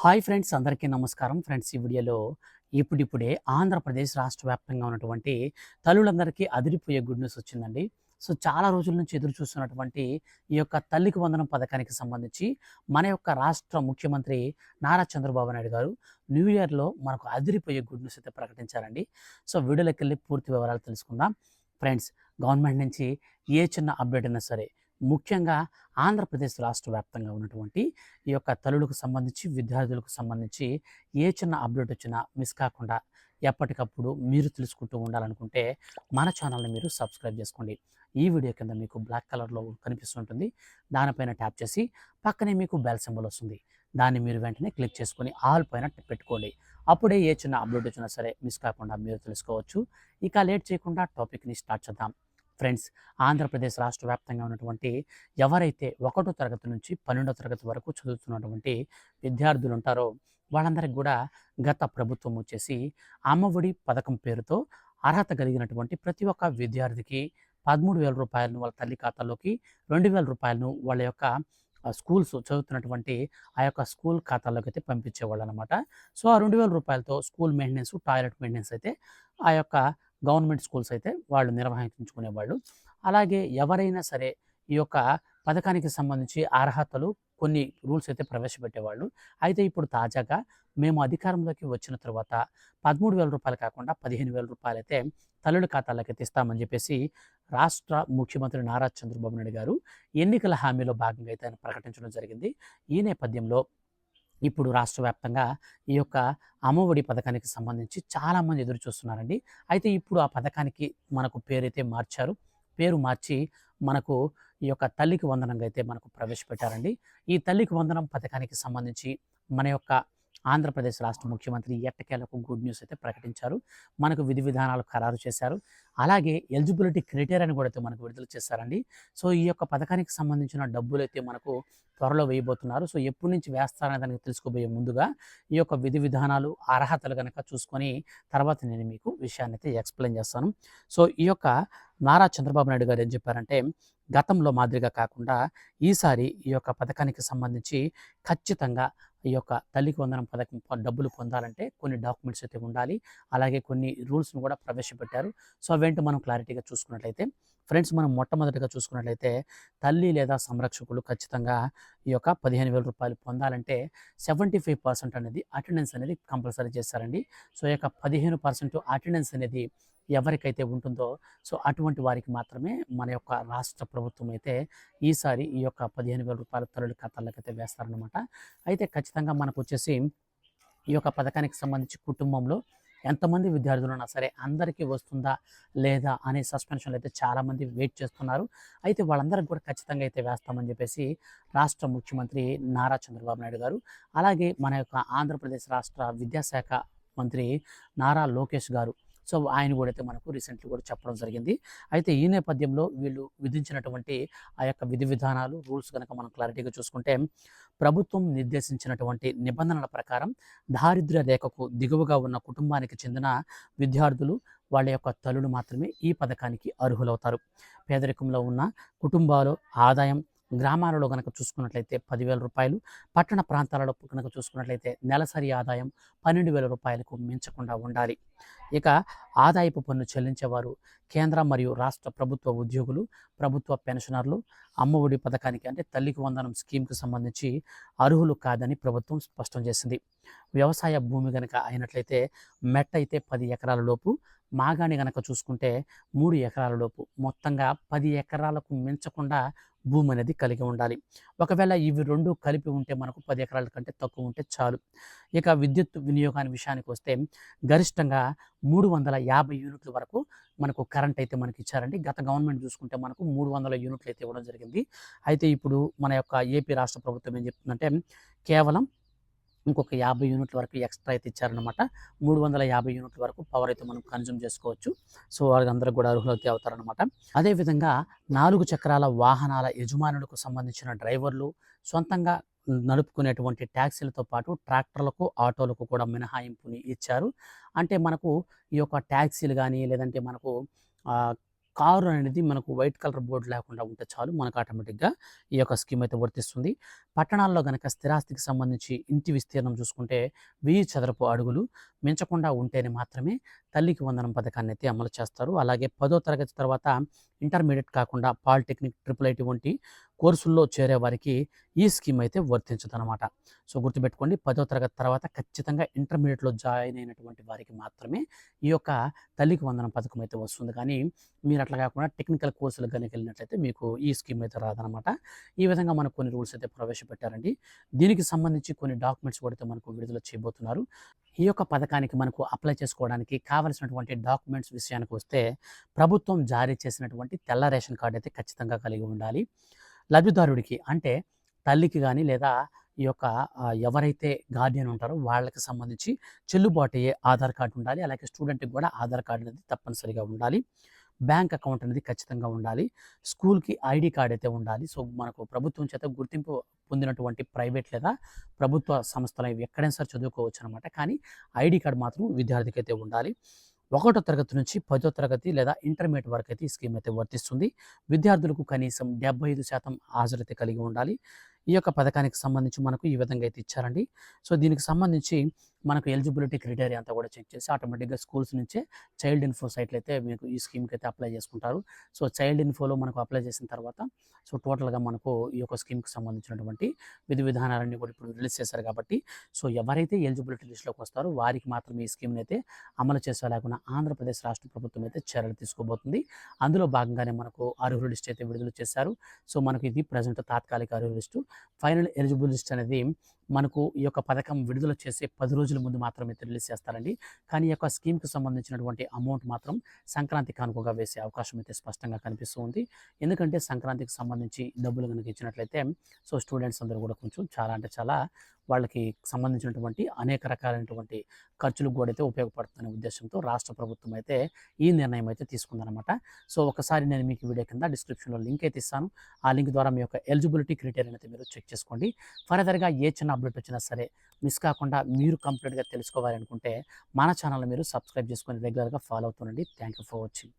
Hi friends అందరికీ నమస్కారం. Friends ఈ వీడియోలో ఇప్పుడిప్పుడే ఆంధ్రప్రదేశ్ రాష్ట్ర వ్యాప్తంగా ఉన్నటువంటి తల్లులందరికీ అదిరిపోయే గుడ్ న్యూస్ వచ్చిందండి. సో చాలా రోజుల నుంచి ఎదురు చూస్తున్నటువంటి ఈ యొక్క తల్లికి వందనం పథకానికి సంబంధించి మన యొక్క రాష్ట్ర ముఖ్యమంత్రి నారా చంద్రబాబు నాయుడు గారు న్యూ ఇయర్లో మనకు అదిరిపోయే గుడ్ న్యూస్ అయితే ప్రకటించారండి. సో వీడియోలోకి వెళ్ళి పూర్తి వివరాలు తెలుసుకుందాం. ఫ్రెండ్స్ గవర్నమెంట్ నుంచి ఏ చిన్న అప్డేట్ అయినా సరే ముఖ్యంగా ఆంధ్రప్రదేశ్ రాష్ట్ర వ్యాప్తంగా ఉన్నటువంటి ఈ యొక్క తల్లులకు సంబంధించి విద్యార్థులకు సంబంధించి ఏ చిన్న అప్డేట్ వచ్చినా మిస్ కాకుండా ఎప్పటికప్పుడు మీరు తెలుసుకుంటూ ఉండాలనుకుంటే మన ఛానల్ని మీరు సబ్స్క్రైబ్ చేసుకోండి. ఈ వీడియో కింద మీకు బ్లాక్ కలర్లో కనిపిస్తుంటుంది. దానిపైన ట్యాప్ చేసి పక్కనే మీకు బెల్ సింబల్ వస్తుంది. దాన్ని మీరు వెంటనే క్లిక్ చేసుకొని ఆల్ పైన పెట్టుకోండి. అప్పుడే ఏ చిన్న అప్డేట్ వచ్చినా సరే మిస్ కాకుండా మీరు తెలుసుకోవచ్చు. ఇక లేట్ చేయకుండా టాపిక్ని స్టార్ట్ చేద్దాం. ఫ్రెండ్స్ ఆంధ్రప్రదేశ్ రాష్ట్ర వ్యాప్తంగా ఉన్నటువంటి ఎవరైతే ఒకటో తరగతి నుంచి పన్నెండో తరగతి వరకు చదువుతున్నటువంటి విద్యార్థులు ఉంటారో వాళ్ళందరికీ కూడా గత ప్రభుత్వం వచ్చేసి అమ్మఒడి పథకం పేరుతో అర్హత కలిగినటువంటి ప్రతి ఒక్క విద్యార్థికి పదమూడు వేల రూపాయలను వాళ్ళ తల్లి ఖాతాలోకి రెండు వేల రూపాయలను వాళ్ళ యొక్క స్కూల్స్ చదువుతున్నటువంటి ఆ యొక్క స్కూల్ ఖాతాలోకి అయితే పంపించేవాళ్ళు అనమాట సో ఆ రెండు వేల రూపాయలతో స్కూల్ మెయింటెనెన్స్ టాయిలెట్ మెయింటెనెన్స్ అయితే ఆ యొక్క గవర్నమెంట్ స్కూల్స్ అయితే వాళ్ళు నిర్వహించుకునేవాళ్ళు. అలాగే ఎవరైనా సరే ఈ యొక్క పథకానికి సంబంధించి అర్హతలు కొన్ని రూల్స్ అయితే ప్రవేశపెట్టేవాళ్ళు. అయితే ఇప్పుడు తాజాగా మేము అధికారంలోకి వచ్చిన తర్వాత పదమూడు వేల రూపాయలు కాకుండా పదిహేను వేల రూపాయలు అయితే తల్లుల ఖాతాలకు తీస్తామని చెప్పేసి రాష్ట్ర ముఖ్యమంత్రి నారా చంద్రబాబు నాయుడు గారు ఎన్నికల హామీలో భాగంగా అయితే ఆయన ప్రకటించడం జరిగింది. ఈ నేపథ్యంలో ఇప్పుడు రాష్ట్ర వ్యాప్తంగా ఈ యొక్క అమ్మఒడి పథకానికి సంబంధించి చాలామంది ఎదురు చూస్తున్నారండి. అయితే ఇప్పుడు ఆ పథకానికి మనకు పేరైతే మార్చారు. పేరు మార్చి మనకు ఈ యొక్క తల్లికి వందనంగా అయితే మనకు ప్రవేశపెట్టారండి. ఈ తల్లికి వందనం పథకానికి సంబంధించి మన యొక్క ఆంధ్రప్రదేశ్ రాష్ట్ర ముఖ్యమంత్రి ఎట్టకేలకు గుడ్ న్యూస్ అయితే ప్రకటించారు. మనకు విధి విధానాలు ఖరారు చేశారు. అలాగే ఎలిజిబిలిటీ క్రైటీరియాని కూడా అయితే మనకు విడుదల చేశారండి. సో ఈ యొక్క పథకానికి సంబంధించిన డబ్బులు అయితే మనకు త్వరలో వేయబోతున్నారు. సో ఎప్పటి నుంచి వేస్తారనే దానికి తెలుసుకోబోయే ముందుగా ఈ యొక్క విధి విధానాలు అర్హతలు కనుక చూసుకొని తర్వాత నేను మీకు విషయాన్ని అయితే ఎక్స్ప్లెయిన్ చేస్తాను. సో ఈ యొక్క నారా చంద్రబాబు నాయుడు గారు ఏం చెప్పారంటే గతంలో మాదిరిగా కాకుండా ఈసారి ఈ యొక్క పథకానికి సంబంధించి ఖచ్చితంగా ఈ యొక్క తల్లికి వందనం పథకం డబ్బులు పొందాలంటే కొన్ని డాక్యుమెంట్స్ అయితే ఉండాలి. అలాగే కొన్ని రూల్స్ను కూడా ప్రవేశపెట్టారు. సో అవేంటి మనం క్లారిటీగా చూసుకున్నట్లయితే ఫ్రెండ్స్ మనం మొట్టమొదటిగా చూసుకున్నట్లయితే తల్లి లేదా సంరక్షకులు ఖచ్చితంగా ఈ యొక్క పదిహేను వేల రూపాయలు పొందాలంటే సెవెంటీ ఫైవ్ పర్సెంట్ అనేది అటెండెన్స్ అనేది కంపల్సరీ చేస్తారండి. సో ఈ యొక్క పదిహేను పర్సెంట్ అటెండెన్స్ అనేది ఎవరికైతే ఉంటుందో సో అటువంటి వారికి మాత్రమే మన యొక్క రాష్ట్ర ప్రభుత్వం అయితే ఈసారి ఈ యొక్క పదిహేను వేల రూపాయల తరలి ఖాతాలకు అయితే వేస్తారనమాట అయితే ఖచ్చితంగా మనకు వచ్చేసి ఈ యొక్క పథకానికి సంబంధించి కుటుంబంలో ఎంతమంది విద్యార్థులు ఉన్నా సరే అందరికీ వస్తుందా లేదా అనే సస్పెన్షన్లు అయితే చాలామంది వెయిట్ చేస్తున్నారు. అయితే వాళ్ళందరికీ కూడా ఖచ్చితంగా అయితే వేస్తామని చెప్పేసి రాష్ట్ర ముఖ్యమంత్రి నారా చంద్రబాబు నాయుడు గారు అలాగే మన యొక్క ఆంధ్రప్రదేశ్ రాష్ట్ర విద్యాశాఖ మంత్రి నారా లోకేష్ గారు సో ఆయన కూడా అయితే మనకు రీసెంట్లీ కూడా చెప్పడం జరిగింది. అయితే ఈ నేపథ్యంలో వీళ్ళు విధించినటువంటి ఆ యొక్క విధి విధానాలు రూల్స్ కనుక మనం క్లారిటీగా చూసుకుంటే ప్రభుత్వం నిర్దేశించినటువంటి నిబంధనల ప్రకారం దారిద్ర్య రేఖకు దిగువగా ఉన్న కుటుంబానికి చెందిన విద్యార్థులు వాళ్ళ యొక్క తల్లులు మాత్రమే ఈ పథకానికి అర్హులవుతారు. పేదరికంలో ఉన్న కుటుంబాలు ఆదాయం గ్రామాలలో కనుక చూసుకున్నట్లయితే పదివేల రూపాయలు పట్టణ ప్రాంతాలలో కనుక చూసుకున్నట్లయితే నెలసరి ఆదాయం పన్నెండు వేల రూపాయలకు మించకుండా ఉండాలి. ఇక ఆదాయపు పన్ను చెల్లించేవారు కేంద్ర మరియు రాష్ట్ర ప్రభుత్వ ఉద్యోగులు ప్రభుత్వ పెన్షనర్లు అమ్మఒడి పథకానికి అంటే తల్లికి వందనం స్కీమ్కి సంబంధించి అర్హులు కాదని ప్రభుత్వం స్పష్టం చేసింది. వ్యవసాయ భూమి గనక అయినట్లయితే మెట్ట అయితే పది ఎకరాల లోపు మాగాణి గనక చూసుకుంటే మూడు ఎకరాల లోపు. మొత్తంగా పది ఎకరాలకు మించకుండా భూమి అనేది కలిగి ఉండాలి. ఒకవేళ ఇవి రెండు కలిపి ఉంటే మనకు పది ఎకరాల కంటే తక్కువ ఉంటే చాలు. ఇక విద్యుత్ వినియోగాన్ని విషయానికి వస్తే గరిష్టంగా మూడు వందల యాభై యూనిట్ల వరకు మనకు కరెంట్ అయితే మనకి ఇచ్చారండి. గత గవర్నమెంట్ చూసుకుంటే మనకు మూడు వందల యూనిట్లు అయితే ఇవ్వడం జరిగింది. అయితే ఇప్పుడు మన యొక్క ఏపీ రాష్ట్ర ప్రభుత్వం ఏం చెప్తుందంటే కేవలం ఇంకొక యాభై యూనిట్ల వరకు ఎక్స్ట్రా అయితే ఇచ్చారనమాట మూడు వందల యాభై యూనిట్ల వరకు పవర్ అయితే మనం కన్జ్యూమ్ చేసుకోవచ్చు. సో వాళ్ళందరూ కూడా అర్హులకి అవుతారనమాట అదేవిధంగా నాలుగు చక్రాల వాహనాల యజమానులకు సంబంధించిన డ్రైవర్లు సొంతంగా నడుపుకునేటువంటి ట్యాక్సీలతో పాటు ట్రాక్టర్లకు ఆటోలకు కూడా మినహాయింపుని ఇచ్చారు. అంటే మనకు ఈ యొక్క ట్యాక్సీలు కానీ లేదంటే మనకు కారు అనేది మనకు వైట్ కలర్ బోర్డు లేకుండా ఉంటే చాలు మనకు ఆటోమేటిక్‌గా ఈ యొక్క స్కీమ్ అయితే వర్తిస్తుంది. పట్టణాల్లో కనుక స్థిరాస్తికి సంబంధించి ఇంటి విస్తీర్ణం చూసుకుంటే వెయ్యి చదరపు అడుగులు మించకుండా ఉంటేనే మాత్రమే తల్లికి వందనం పథకాన్ని అయితే అమలు చేస్తారు. అలాగే పదో తరగతి తర్వాత ఇంటర్మీడియట్ కాకుండా పాలిటెక్నిక్, ట్రిపుల్ ఐటీ వంటి కోర్సుల్లో చేరే వారికి ఈ స్కీమ్ అయితే వర్తించదనమాట. సో గుర్తుపెట్టుకోండి పదో తరగతి తర్వాత ఖచ్చితంగా ఇంటర్మీడియట్లో జాయిన్ అయినటువంటి వారికి మాత్రమే ఈ యొక్క తల్లికి వందనం పథకం అయితే వస్తుంది. కానీ మీరు అట్లా కాకుండా టెక్నికల్ కోర్సులకు కనుక వెళ్ళినట్లయితే మీకు ఈ స్కీమ్ అయితే రాదనమాట. ఈ విధంగా మనకు కొన్ని రూల్స్ అయితే ప్రవేశపెట్టారండి. దీనికి సంబంధించి కొన్ని డాక్యుమెంట్స్ కూడా అయితే మనకు విడుదల చేయబోతున్నారు. ఈ యొక్క పథకానికి మనకు అప్లై చేసుకోవడానికి కావలసినటువంటి డాక్యుమెంట్స్ విషయానికి వస్తే ప్రభుత్వం జారీ చేసినటువంటి తెల్ల రేషన్ కార్డు అయితే ఖచ్చితంగా కలిగి ఉండాలి. లబ్ధిదారుడికి అంటే తల్లికి కానీ లేదా ఈ యొక్క ఎవరైతే గార్డియన్ ఉంటారో వాళ్ళకి సంబంధించి చెల్లుబాటు అయ్యే ఆధార్ కార్డ్ ఉండాలి. అలాగే స్టూడెంట్‌కి కూడా ఆధార్ కార్డ్ అనేది తప్పనిసరిగా ఉండాలి. బ్యాంక్ అకౌంట్ అనేది ఖచ్చితంగా ఉండాలి. స్కూల్‌కి ఐడి కార్డ్ అయితే ఉండాలి. సో మనకు ప్రభుత్వం చేత గుర్తింపు పొందినటువంటి ప్రైవేట్ లేదా ప్రభుత్వ సంస్థలు ఎక్కడైనా సరే చదువుకోవచ్చు అనమాట కానీ ఐడి కార్డ్ మాత్రం విద్యార్థికి అయితే ఉండాలి. ఒకటో తరగతి నుంచి పదో తరగతి లేదా ఇంటర్మీడియట్ వరకు అయితే ఈ స్కీమ్ అయితే వర్తిస్తుంది. విద్యార్థులకు కనీసం 75% హాజరైతే కలిగి ఉండాలి. ఈ యొక్క పథకానికి సంబంధించి మనకు ఈ విధంగా అయితే ఇచ్చారండి. సో దీనికి సంబంధించి మనకు ఎలిజిబిలిటీ క్రైటీరియా అంతా కూడా చెక్ చేసి ఆటోమేటిక్‌గా స్కూల్స్ నుంచే చైల్డ్ ఇన్ఫో సైట్లు అయితే మీకు ఈ స్కీమ్‌కి అయితే అప్లై చేసుకుంటారు. సో చైల్డ్ ఇన్ఫోలో మనకు అప్లై చేసిన తర్వాత సో టోటల్‌గా మనకు ఈ యొక్క స్కీమ్‌కి సంబంధించినటువంటి విధి విధానాలన్నీ కూడా ఇప్పుడు రిలీజ్ చేశారు కాబట్టి సో ఎవరైతే ఎలిజిబిలిటీ లిస్ట్‌లోకి వస్తారో వారికి మాత్రమే ఈ స్కీమ్‌ని అయితే అమలు చేసేలాగా ఆంధ్రప్రదేశ్ రాష్ట్ర ప్రభుత్వం అయితే చర్యలు తీసుకోబోతుంది. అందులో భాగంగానే మనకు అర్హుల లిస్ట్ అయితే విడుదల చేశారు. సో మనకు ఇది ప్రెజెంట్ తాత్కాలిక అర్హుల లిస్టు. ఫైనల్ ఎలిజిబుల్ లిస్ట్ అనేది మనకు ఈ యొక్క పథకం విడుదల చేసే పది రోజుల ముందు మాత్రమే రిలీజ్ చేస్తారండి. కానీ ఈ యొక్క స్కీమ్‌కి సంబంధించినటువంటి అమౌంట్ మాత్రం సంక్రాంతి కానుకగా వేసే అవకాశం అయితే స్పష్టంగా కనిపిస్తూ ఉంది. ఎందుకంటే సంక్రాంతికి సంబంధించి డబ్బులు కనుక ఇచ్చినట్లయితే సో స్టూడెంట్స్ అందరూ కూడా కొంచెం చాలా అంటే చాలా వాళ్ళకి సంబంధించినటువంటి అనేక రకాలైనటువంటి ఖర్చులకు కూడా అయితే ఉపయోగపడుతుందనే ఉద్దేశంతో రాష్ట్ర ప్రభుత్వం అయితే ఈ నిర్ణయం అయితే తీసుకుందనమాట. సో ఒకసారి నేను మీకు వీడియో కింద డిస్క్రిప్షన్‌లో లింక్ అయితే ఇస్తాను. ఆ లింక్ ద్వారా మీ యొక్క ఎలిజిబిలిటీ క్రైటీరియా అయితే మీరు చెక్ చేసుకోండి. ఫర్దర్‌గా ఏ చిన్న అప్డేట్ వచ్చినా సరే మిస్ కాకుండా మీరు కంప్లీట్‌గా తెలుసుకోవాలనుకుంటే మన ఛానల్ మీరు సబ్స్క్రైబ్ చేసుకొని రెగ్యులర్‌గా follow అవుతుండండి. Thank you for watching.